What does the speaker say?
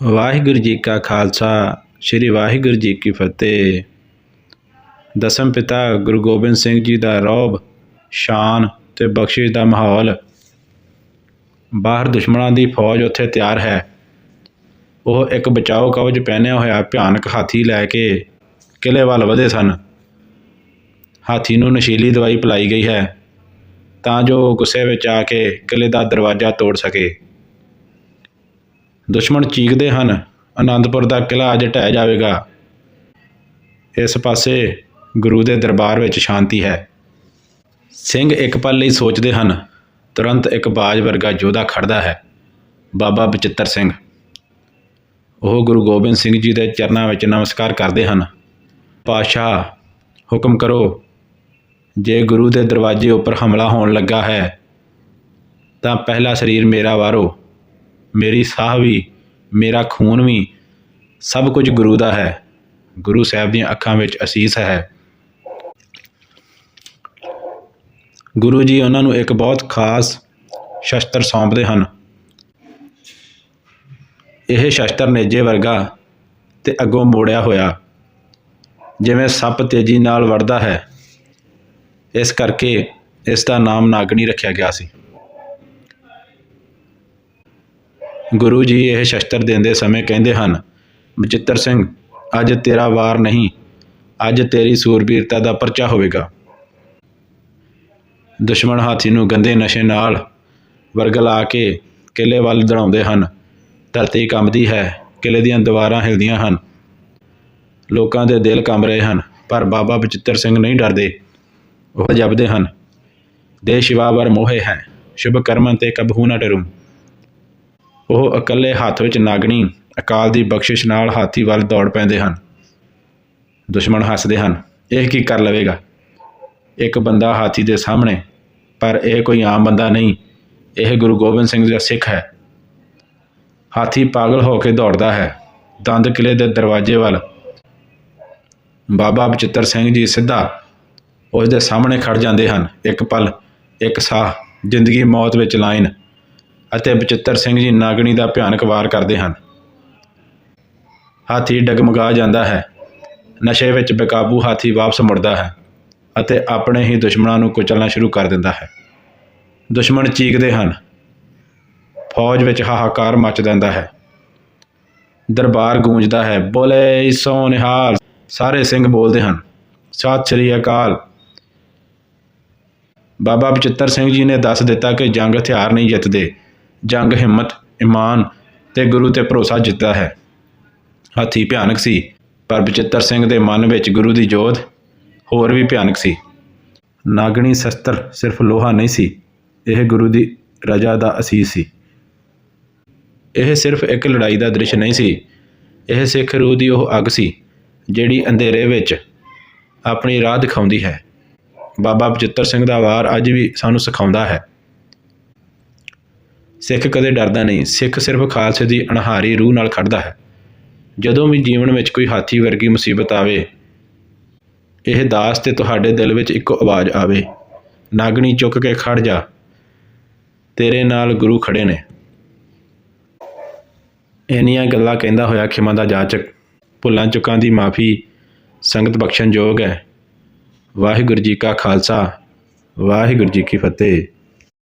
ਵਾਹਿਗੁਰੂ ਜੀ ਕਾ ਖਾਲਸਾ, ਸ੍ਰੀ ਵਾਹਿਗੁਰੂ ਜੀ ਕੀ ਫਤਿਹ। ਦਸਮ ਪਿਤਾ ਗੁਰੂ ਗੋਬਿੰਦ ਸਿੰਘ ਜੀ ਦਾ ਰੋਬ, ਸ਼ਾਨ ਤੇ ਬਖਸ਼ਿਸ਼ ਦਾ ਮਾਹੌਲ। ਬਾਹਰ ਦੁਸ਼ਮਣਾਂ ਦੀ ਫੌਜ ਉੱਥੇ ਤਿਆਰ ਹੈ। ਉਹ ਇੱਕ ਬਚਾਓ ਕਵਚ ਪਹਿਨਿਆ ਹੋਇਆ ਭਿਆਨਕ ਹਾਥੀ ਲੈ ਕੇ ਕਿਲੇ ਵੱਲ ਵਧੇ ਸਨ। ਹਾਥੀ ਨੂੰ ਨਸ਼ੀਲੀ ਦਵਾਈ ਪਿਲਾਈ ਗਈ ਹੈ, ਤਾਂ ਜੋ ਗੁੱਸੇ ਵਿੱਚ ਆ ਕੇ ਕਿਲੇ ਦਾ ਦਰਵਾਜ਼ਾ ਤੋੜ ਸਕੇ। ਦੁਸ਼ਮਣ ਚੀਕਦੇ ਹਨ ਆਨੰਦਪੁਰ ਦਾ ਕਿਲਾ ਅੱਜ ਢਹਿ ਜਾਵੇਗਾ। ਇਸ ਪਾਸੇ ਗੁਰੂ ਦੇ ਦਰਬਾਰ ਵਿੱਚ ਸ਼ਾਂਤੀ ਹੈ। ਸਿੰਘ ਇੱਕ ਪਲ ਲਈ ਸੋਚਦੇ ਹਨ, ਤੁਰੰਤ ਇੱਕ ਬਾਜ ਵਰਗਾ ਯੋਧਾ ਖੜਦਾ ਹੈ, ਬਾਬਾ ਬਚਿੱਤਰ ਸਿੰਘ। ਉਹ ਗੁਰੂ ਗੋਬਿੰਦ ਸਿੰਘ ਜੀ ਦੇ ਚਰਨਾਂ ਵਿੱਚ ਨਮਸਕਾਰ ਕਰਦੇ ਹਨ। ਪਾਸ਼ਾ ਹੁਕਮ ਕਰੋ, ਜੇ ਗੁਰੂ ਦੇ ਦਰਵਾਜ਼ੇ ਉੱਪਰ ਹਮਲਾ ਹੋਣ ਲੱਗਾ ਹੈ, ਤਾਂ ਪਹਿਲਾ ਸਰੀਰ ਮੇਰਾ ਵਾਰੋ। ਮੇਰੀ ਸਾਹ ਵੀ, ਮੇਰਾ ਖੂਨ ਵੀ ਸਭ ਕੁਝ ਗੁਰੂ ਦਾ ਹੈ। ਗੁਰੂ ਸਾਹਿਬ ਦੀਆਂ ਅੱਖਾਂ ਵਿੱਚ ਅਸੀਸ ਹੈ। ਗੁਰੂ ਜੀ ਉਹਨਾਂ ਨੂੰ ਇੱਕ ਬਹੁਤ ਖਾਸ ਸ਼ਸਤਰ ਸੌਂਪਦੇ ਹਨ। ਇਹ ਸ਼ਸਤਰ ਨੇਜੇ ਵਰਗਾ ਤੇ ਅੱਗੋਂ ਮੋੜਿਆ ਹੋਇਆ, ਜਿਵੇਂ ਸੱਪ ਤੇਜ਼ੀ ਨਾਲ ਵੜਦਾ ਹੈ। ਇਸ ਕਰਕੇ ਇਸ ਦਾ ਨਾਮ ਨਾਗਣੀ ਰੱਖਿਆ ਗਿਆ ਸੀ। ਗੁਰੂ ਜੀ ਇਹ ਸ਼ਸਤਰ ਦਿੰਦੇ ਸਮੇਂ ਕਹਿੰਦੇ ਹਨ ਬਚਿੱਤਰ ਸਿੰਘ, ਅੱਜ ਤੇਰਾ ਵਾਰ ਨਹੀਂ, ਅੱਜ ਤੇਰੀ ਸੂਰਬੀਰਤਾ ਦਾ ਪਰਚਾ ਹੋਵੇਗਾ। ਦੁਸ਼ਮਣ ਹਾਥੀ ਨੂੰ ਗੰਦੇ ਨਸ਼ੇ ਨਾਲ ਵਰਗਲਾ ਕੇ ਕਿਲੇ ਵੱਲ ਦੜਾਉਂਦੇ ਹਨ। ਧਰਤੀ ਕੰਬਦੀ ਹੈ ਕਿਲੇ ਦੀਆਂ ਦੀਵਾਰਾਂ ਹਿਲਦੀਆਂ ਹਨ। ਲੋਕਾਂ ਦੇ ਦਿਲ ਕੰਬ ਰਹੇ ਹਨ, ਪਰ ਬਾਬਾ ਬਚਿੱਤਰ ਸਿੰਘ ਨਹੀਂ ਡਰਦੇ। ਉਹ ਜਪਦੇ ਹਨ ਦੇ ਸ਼ਿਵਾ ਸ਼ਿਵਾਵਰ ਮੋਹੇ ਹੈ, ਸ਼ੁਭ ਕਰਮਨ ਤੇ ਕਬਹੂ ਨਾ ਡਰੂ। ਉਹ ਇਕੱਲੇ ਹੱਥ ਵਿੱਚ ਨਾਗਣੀ ਅਕਾਲ ਦੀ ਬਖਸ਼ਿਸ਼ ਨਾਲ ਹਾਥੀ ਵੱਲ ਦੌੜ ਪੈਂਦੇ ਹਨ। ਦੁਸ਼ਮਣ ਹੱਸਦੇ ਹਨ। ਇਹ ਕੀ ਕਰ ਲਵੇਗਾ? ਇੱਕ ਬੰਦਾ ਹਾਥੀ ਦੇ ਸਾਹਮਣੇ, ਪਰ ਇਹ ਕੋਈ ਆਮ ਬੰਦਾ ਨਹੀਂ। ਇਹ ਗੁਰੂ ਗੋਬਿੰਦ ਸਿੰਘ ਜੀ ਦਾ ਸਿੱਖ ਹੈ। ਹਾਥੀ ਪਾਗਲ ਹੋ ਕੇ ਦੌੜਦਾ ਹੈ। ਦੰਦ ਕਿਲੇ ਦੇ ਦਰਵਾਜ਼ੇ ਵੱਲ। ਬਾਬਾ ਬਚਿੱਤਰ ਸਿੰਘ ਜੀ ਸਿੱਧਾ ਉਸ ਦੇ ਸਾਹਮਣੇ ਖੜ ਜਾਂਦੇ ਹਨ। ਇੱਕ ਪਲ, ਇੱਕ ਸਾਹ, ਜ਼ਿੰਦਗੀ ਮੌਤ ਵਿੱਚ ਲਾਈਨ। ਅਤੇ ਬਚਿੱਤਰ ਸਿੰਘ ਜੀ ਨਾਗਣੀ ਦਾ ਭਿਆਨਕ ਵਾਰ ਕਰਦੇ ਹਨ। ਹਾਥੀ ਡਗਮਗਾ ਜਾਂਦਾ ਹੈ। ਨਸ਼ੇ ਵਿੱਚ ਬੇਕਾਬੂ ਹਾਥੀ ਵਾਪਸ ਮੁੜਦਾ ਹੈ ਅਤੇ ਆਪਣੇ ਹੀ ਦੁਸ਼ਮਣਾਂ ਨੂੰ ਕੁਚਲਣਾ ਸ਼ੁਰੂ ਕਰ ਦਿੰਦਾ ਹੈ। ਦੁਸ਼ਮਣ ਚੀਕਦੇ ਹਨ। ਫੌਜ ਵਿੱਚ ਹਾਹਾਕਾਰ ਮਚ ਜਾਂਦਾ ਹੈ। ਦਰਬਾਰ ਗੂੰਜਦਾ ਹੈ, ਬੋਲੇ ਸੋ ਨਿਹਾਲ ਸਾਰੇ ਸਿੰਘ ਬੋਲਦੇ ਹਨ। ਸਤਿ ਸ੍ਰੀ ਅਕਾਲ। ਬਾਬਾ ਬਚਿੱਤਰ ਸਿੰਘ ਜੀ ਨੇ ਦੱਸ ਦਿੱਤਾ ਕਿ ਜੰਗ ਹਥਿਆਰ ਨਹੀਂ ਜਿੱਤਦੇ। ਜੰਗ, ਹਿੰਮਤ, ਇਮਾਨ ਤੇ ਗੁਰੂ ਤੇ ਭਰੋਸਾ ਜਿੱਤਦਾ ਹੈ। ਹਾਥੀ ਭਿਆਨਕ ਸੀ, ਪਰ ਬਚਿੱਤਰ ਸਿੰਘ ਦੇ ਮਨ ਵਿੱਚ ਗੁਰੂ ਦੀ ਜੋਤ ਹੋਰ ਵੀ ਭਿਆਨਕ ਸੀ। ਨਾਗਣੀ ਸ਼ਸਤਰ ਸਿਰਫ ਲੋਹਾ ਨਹੀਂ ਸੀ, ਇਹ ਗੁਰੂ ਦੀ ਰਜਾ ਦਾ ਅਸੀਸ ਸੀ। ਇਹ ਸਿਰਫ ਇੱਕ ਲੜਾਈ ਦਾ ਦ੍ਰਿਸ਼ ਨਹੀਂ ਸੀ, ਇਹ ਸਿੱਖ ਰੂਹ ਦੀ ਉਹ ਅੱਗ ਸੀ, ਜਿਹੜੀ ਅੰਧੇਰੇ ਵਿੱਚ ਆਪਣੀ ਰਾਹ ਦਿਖਾਉਂਦੀ ਹੈ। ਬਾਬਾ ਬਚਿੱਤਰ ਸਿੰਘ ਦਾ ਵਾਰ ਅੱਜ ਵੀ ਸਾਨੂੰ ਸਿਖਾਉਂਦਾ ਹੈ। ਸਿੱਖ ਕਦੇ ਡਰਦਾ ਨਹੀਂ। ਸਿੱਖ ਸਿਰਫ ਖਾਲਸੇ ਦੀ ਅਣਹਾਰੀ ਰੂਹ ਨਾਲ ਖੜਦਾ ਹੈ। ਜਦੋਂ ਵੀ ਜੀਵਨ ਵਿੱਚ ਕੋਈ ਹਾਥੀ ਵਰਗੀ ਮੁਸੀਬਤ ਆਵੇ, ਇਹ ਦਾਸ ਤੇ ਤੁਹਾਡੇ ਦਿਲ ਵਿੱਚ ਇੱਕੋ ਆਵਾਜ਼ ਆਵੇ, ਨਾਗਣੀ ਚੁੱਕ ਕੇ ਖੜ ਜਾ। ਤੇਰੇ ਨਾਲ ਗੁਰੂ ਖੜੇ ਨੇ। ਇੰਨੀਆਂ ਗੱਲਾਂ ਕਹਿੰਦਾ ਹੋਇਆ ਖਿਮਾ ਦਾ ਜਾਚਕ, ਭੁੱਲਾਂ ਚੁੱਕਾਂ ਦੀ ਮਾਫੀ ਸੰਗਤ ਬਖਸ਼ਣ ਯੋਗ ਹੈ। ਵਾਹਿਗੁਰੂ ਜੀ ਕਾ ਖਾਲਸਾ, ਵਾਹਿਗੁਰੂ ਜੀ ਕੀ ਫਤਿਹ।